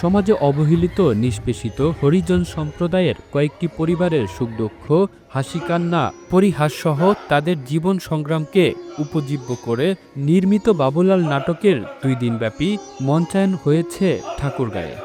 সমাজে অবহেলিত, নিষ্পেষিত হরিজন সম্প্রদায়ের কয়েকটি পরিবারের সুখ দুঃখ, হাসি কান্না পরিহাসসহ তাদের জীবন সংগ্রামকে উপজীব্য করে নির্মিত বাবুলাল নাটকের দুই দিনব্যাপী মঞ্চায়ন হয়েছে ঠাকুরগাঁয়ে।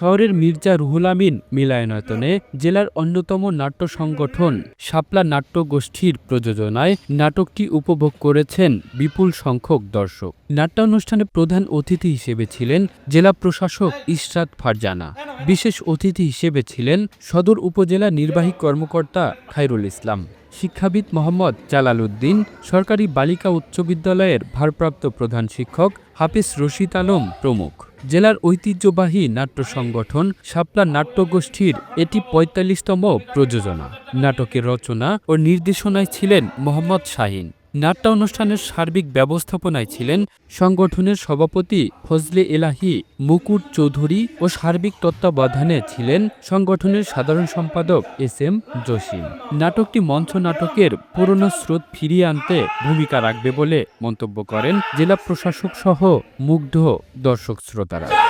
শহরের মির্জা রুহুল আমিন মিলায়নায়তনে জেলার অন্যতম নাট্য সংগঠন শাপলা নাট্য গোষ্ঠীর প্রযোজনায় নাটকটি উপভোগ করেছেন বিপুল সংখ্যক দর্শক। নাট্যানুষ্ঠানে প্রধান অতিথি হিসেবে ছিলেন জেলা প্রশাসক ইশরাত ফারজানা। বিশেষ অতিথি হিসেবে ছিলেন সদর উপজেলা নির্বাহী কর্মকর্তা খায়রুল ইসলাম। শিক্ষাবিদ মোহাম্মদ জালাল উদ্দিন সরকারি বালিকা উচ্চ বিদ্যালয়ের ভারপ্রাপ্ত প্রধান শিক্ষক হাফিজ রশিদ আলম প্রমুখ। জেলার ঐতিহ্যবাহী নাট্য সংগঠন শাপলা নাট্যগোষ্ঠীর এটি পঁয়তাল্লিশতম প্রযোজনা। নাটকের রচনা ও নির্দেশনায় ছিলেন মোহাম্মদ শাহিন। নাট্যানুষ্ঠানের সার্বিক ব্যবস্থাপনায় ছিলেন সংগঠনের সভাপতি ফজলে এলাহি, মুকুট চৌধুরী ও সার্বিক তত্ত্বাবধানে ছিলেন সংগঠনের সাধারণ সম্পাদক এস এম জসিম। নাটকটি মঞ্চ নাটকের পুরনো স্রোত ফিরিয়ে আনতে ভূমিকা রাখবে বলে মন্তব্য করেন জেলা প্রশাসক সহ মুগ্ধ দর্শক শ্রোতারা।